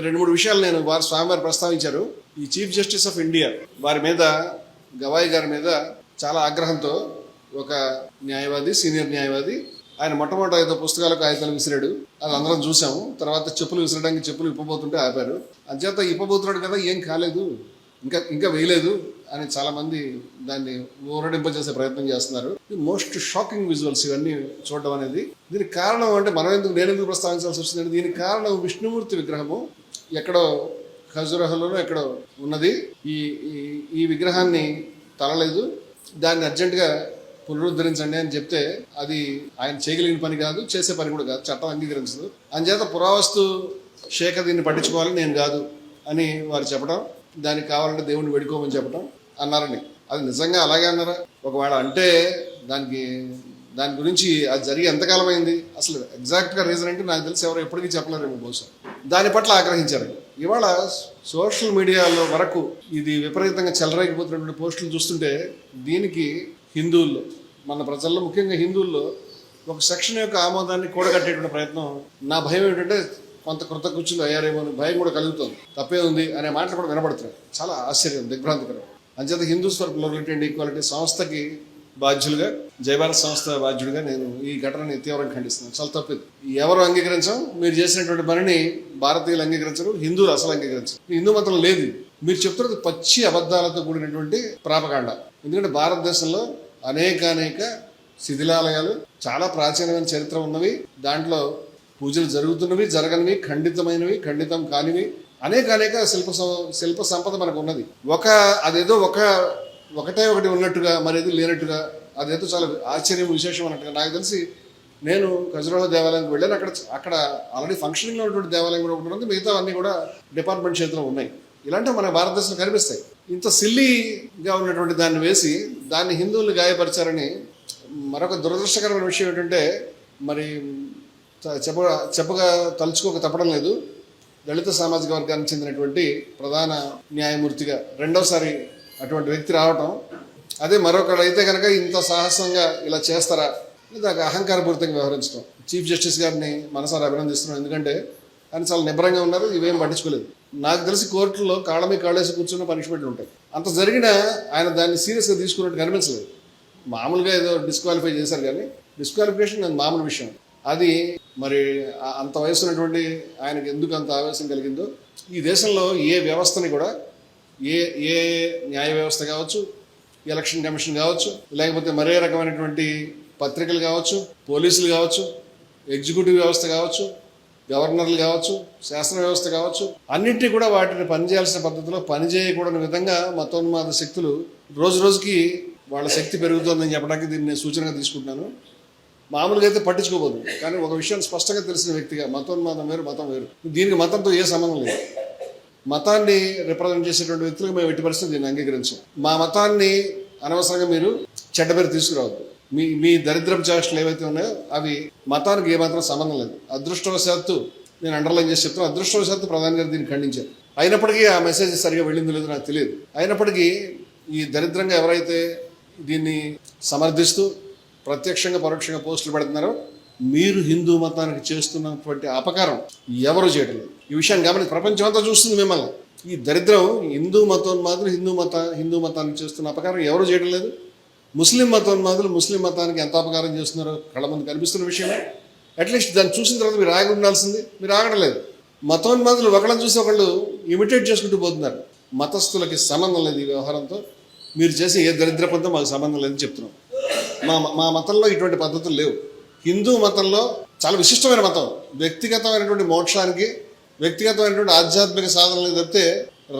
రెండు మూడు విషయాలు నేను వారు స్వామివారు ప్రస్తావించారు. ఈ చీఫ్ జస్టిస్ ఆఫ్ ఇండియా వారి మీద గవాయి గారి మీద చాలా ఆగ్రహంతో ఒక న్యాయవాది సీనియర్ న్యాయవాది ఆయన మొట్టమొదటి ఐదు పుస్తకాలకు కాగితాలు విసిరాడు. అది అందరం చూసాము. తర్వాత చెప్పులు విసిరడానికి చెప్పులు ఇప్పబోతుంటే ఆపారు. అంచేత ఇప్పబోతున్నాడు కదా ఏం కాలేదు. ఇంకా ఇంకా వేయలేదు అని చాలామంది దాన్ని ఊరడింపజేసే ప్రయత్నం చేస్తున్నారు. మోస్ట్ షాకింగ్ విజువల్స్ ఇవన్నీ చూడడం అనేది. దీనికి కారణం అంటే మనం ఎందుకు నేను ఎందుకు ప్రస్తావించాల్సి వస్తుంది దీనికి కారణం విష్ణుమూర్తి విగ్రహము. ఎక్కడో ఖజురహలోనూ ఎక్కడో ఉన్నది. ఈ ఈ- ఈ విగ్రహాన్ని తలలేదు దాన్ని అర్జెంటుగా పునరుద్ధరించండి అని చెప్తే అది ఆయన చేయగలిగిన పని కాదు చేసే పని కూడా కాదు చట్టం అంగీకరించదు. అంచేత పురావస్తు శాఖ దీన్ని పట్టించుకోవాలని నేను కాదు అని వారు చెప్పడం దానికి కావాలంటే దేవుణ్ణి వేడుకోమని చెప్పడం అన్నారని అది నిజంగా అలాగే అన్నారా? ఒకవేళ అంటే దానికి దాని గురించి అది జరిగి ఎంతకాలం అయింది? అసలు ఎగ్జాక్ట్గా రీజన్ అంటే నాకు తెలిసి ఎవరు ఎప్పటికీ చెప్పలేరేమో బహుశా. దాని పట్ల ఆగ్రహించారు. ఇవాళ సోషల్ మీడియాలో వరకు ఇది విపరీతంగా చెలరేగిపోతున్నటువంటి పోస్టులు చూస్తుంటే దీనికి హిందువుల్లో మన ప్రజల్లో ముఖ్యంగా హిందువుల్లో ఒక సెక్షన్ యొక్క ఆమోదాన్ని కూడగట్టేటువంటి ప్రయత్నం నా భయం ఏంటంటే కొంత కృత కూర్చుని అయ్యారేమో అని భయం కూడా కలుగుతుంది. తప్పే ఉంది అనే మాటలు కూడా వినబడుతున్నాయి. చాలా ఆశ్చర్యం దిగ్భ్రాంతికరం. అంచేత Hindu for plurality and equality సంస్థకి బాధ్యులుగా జయభారత్ సంస్థ బాధ్యుడిగా నేను ఈ ఘటనని తీవ్రంగా ఖండిస్తున్నాను. చాలా తప్పేది ఎవరు అంగీకరించాం మీరు చేసినటువంటి పనిని భారతీయులు అంగీకరించరు హిందువులు అసలు అంగీకరించరు. హిందూ మతం లేదు మీరు చెప్తున్నది పచ్చి అబద్ధాలతో కూడినటువంటి ప్రాపకాండ ఎందుకంటే భారతదేశంలో అనేక అనేక శిథిలాలయాలు చాలా ప్రాచీనమైన చరిత్ర ఉన్నవి. దాంట్లో పూజలు జరుగుతున్నవి జరగనివి ఖండితమైనవి ఖండితం కానివి. అనేక అనేక శిల్ప సం- శిల్ప సంపద మనకు ఉన్నది. ఒక అదేదో ఒక ఒకటే ఒకటి ఉన్నట్టుగా మరేది లేనట్టుగా అదేదో చాలా ఆశ్చర్యం విశేషం అన్నట్టుగా నాకు తెలిసి నేను ఖజురాహో దేవాలయానికి వెళ్ళాను. అక్కడ అక్కడ ఆల్రెడీ ఫంక్షనింగ్లో ఉన్నటువంటి దేవాలయం కూడా ఒకటి ఉంది మిగతా అన్ని కూడా డిపార్ట్మెంట్ చేతిలో ఉన్నాయి. ఇలాంటివి మన భారతదేశంలో కనిపిస్తాయి. ఇంత సిల్లీగా ఉన్నటువంటి దాన్ని వేసి దాన్ని హిందువులు గాయపరిచారని మరొక దురదృష్టకరమైన విషయం ఏంటంటే మరి చెప్ప చెప్పగా తలుచుకోక తప్పడం లేదు. దళిత సామాజిక వర్గానికి చెందినటువంటి ప్రధాన న్యాయమూర్తిగా రెండవసారి అటువంటి వ్యక్తి రావటం. అదే మరొకడైతే అయితే కనుక ఇంత సాహసంగా ఇలా చేస్తారా లేదా అహంకారపూరితంగా వ్యవహరించడం చీఫ్ జస్టిస్ గారిని మనసారి అభినందిస్తున్నాం. ఎందుకంటే ఆయన చాలా నిబ్రంగా ఉన్నారు ఇవేం పట్టించుకోలేదు. నాకు తెలిసి కోర్టులో కాళ్ళ మీద కాళ్ళేసి కూర్చున్న పనిష్మెంట్లు ఉంటాయి. అంత జరిగినా ఆయన దాన్ని సీరియస్గా తీసుకున్నట్టు కనిపించలేదు. మామూలుగా ఏదో డిస్క్వాలిఫై చేశారు కానీ డిస్క్వాలిఫికేషన్ మామూలు విషయం. అది మరి అంత వయసు ఉన్నటువంటి ఆయనకి ఎందుకు అంత ఆవేశం కలిగిందో ఈ దేశంలో ఏ వ్యవస్థని కూడా ఏ ఏ న్యాయ వ్యవస్థ కావచ్చు ఎలక్షన్ కమిషన్ కావచ్చు లేకపోతే మరే రకమైనటువంటి పత్రికలు కావచ్చు పోలీసులు కావచ్చు ఎగ్జిక్యూటివ్ వ్యవస్థ కావచ్చు గవర్నర్లు కావచ్చు శాసన వ్యవస్థ కావచ్చు అన్నింటినీ కూడా వాటిని పనిచేయాల్సిన పద్ధతిలో పనిచేయకూడని విధంగా మతోన్మాద శక్తులు రోజు రోజుకి వాళ్ళ శక్తి పెరుగుతోందని చెప్పడానికి దీన్ని నేను సూచనగా తీసుకుంటున్నాను. మామూలుగా అయితే పట్టించుకోబోదు. కానీ ఒక విషయం స్పష్టంగా తెలిసిన వ్యక్తిగా మతోన్మాదం వేరు మతం వేరు. దీనికి మతంతో ఏ సంబంధం లేదు. మతాన్ని రిప్రజెంట్ చేసేటువంటి వ్యక్తులకు మేము ఎట్టి పరిస్థితి దీన్ని అంగీకరించాం. మా మతాన్ని అనవసరంగా మీరు చెడ్డ పేరు తీసుకురావద్దు. మీ మీ దరిద్రపు చేష్టలు ఏవైతే ఉన్నాయో అవి మతానికి ఏమాత్రం సంబంధం లేదు. అదృష్టవశాత్తు నేను అండర్లైన్ చేసి చెప్తాను అదృష్టవశాత్తు ప్రధాని గారు దీన్ని ఖండించారు. అయినప్పటికీ ఆ మెసేజ్ సరిగా వెళ్ళిందో లేదో నాకు తెలియదు. అయినప్పటికీ ఈ దరిద్రంగా ఎవరైతే దీన్ని సమర్థిస్తూ ప్రత్యక్షంగా పరోక్షంగా పోస్టులు పెడుతున్నారో. మీరు హిందూ మతానికి చేస్తున్నటువంటి అపకారం ఎవరు చేయడం ఈ విషయాన్ని గమనించి ప్రపంచం అంతా చూస్తుంది మిమ్మల్ని. ఈ దరిద్రం హిందూ మతోన్మాదులు హిందూ మత హిందూ మతానికి చేస్తున్న అపకారం ఎవరు చేయడం లేదు. ముస్లిం మతోన్మాదులు ముస్లిం మతానికి ఎంత అపకారం చేస్తున్నారో కళ్ళ ముందు కనిపిస్తున్న విషయమే. అట్లీస్ట్ దాన్ని చూసిన తర్వాత మీరు ఆగి ఉండాల్సింది. మీరు ఆగడం లేదు. మతోన్మాదులు ఒకళ్ళని చూసి ఒకళ్ళు ఇమిటేట్ చేసుకుంటూ పోతున్నారు. మతస్థులకి సంబంధం లేదు ఈ వ్యవహారంతో. మీరు చేసే ఏ దరిద్ర పద్ధతి మాకు సంబంధం లేదని చెప్తున్నాం. మా మా మతంలో ఇటువంటి పద్ధతులు లేవు. హిందూ మతంలో చాలా విశిష్టమైన మతం. వ్యక్తిగతమైనటువంటి మోక్షానికి వ్యక్తిగతమైనటువంటి ఆధ్యాత్మిక సాధనలు తప్పితే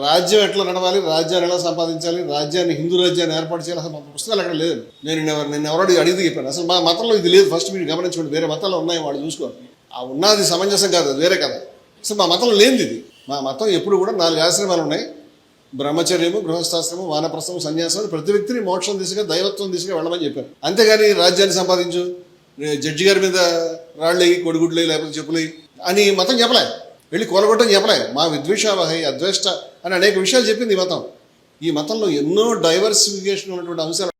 రాజ్యం ఎట్లా నడవాలి రాజ్యాన్ని ఎలా సంపాదించాలి రాజ్యాన్ని హిందూ రాజ్యాన్ని ఏర్పాటు చేయాలి అసలు పుస్తకాలు అక్కడ లేదు నేను నేను ఎవరో అడిగి చెప్పాను. అసలు మా మతంలో ఇది లేదు. ఫస్ట్ మీరు గమనించుకోండి. వేరే మతాల్లో ఉన్నాయి వాళ్ళు చూసుకోవాలి. ఆ ఉన్నది సమంజసం కాదు అది వేరే కదా అసలు మా మతంలో లేనిది ఇది. మా మతం ఎప్పుడు కూడా నాలుగు ఆశ్రమాలు ఉన్నాయి. బ్రహ్మచర్యము గృహస్థాశ్రమం వానప్రస్థం సన్యాసం ప్రతి వ్యక్తిని మోక్షం దిశగా దైవత్వం దిశగా వెళ్ళమని చెప్పారు. అంతేగాని రాజ్యాన్ని సంపాదించు జడ్జి గారి మీద రాళ్ళయి కొడుగుడ్లు లేకపోతే చెప్పులై అని మతం చెప్పలే. వెళ్ళి కూలగొట్టని చెప్పలే. మా విద్వేషావహై అద్వేష్ట అని అనేక విషయాలు చెప్పింది ఈ మతం. ఈ మతంలో ఎన్నో డైవర్సిఫికేషన్ ఉన్నటువంటి అంశాలు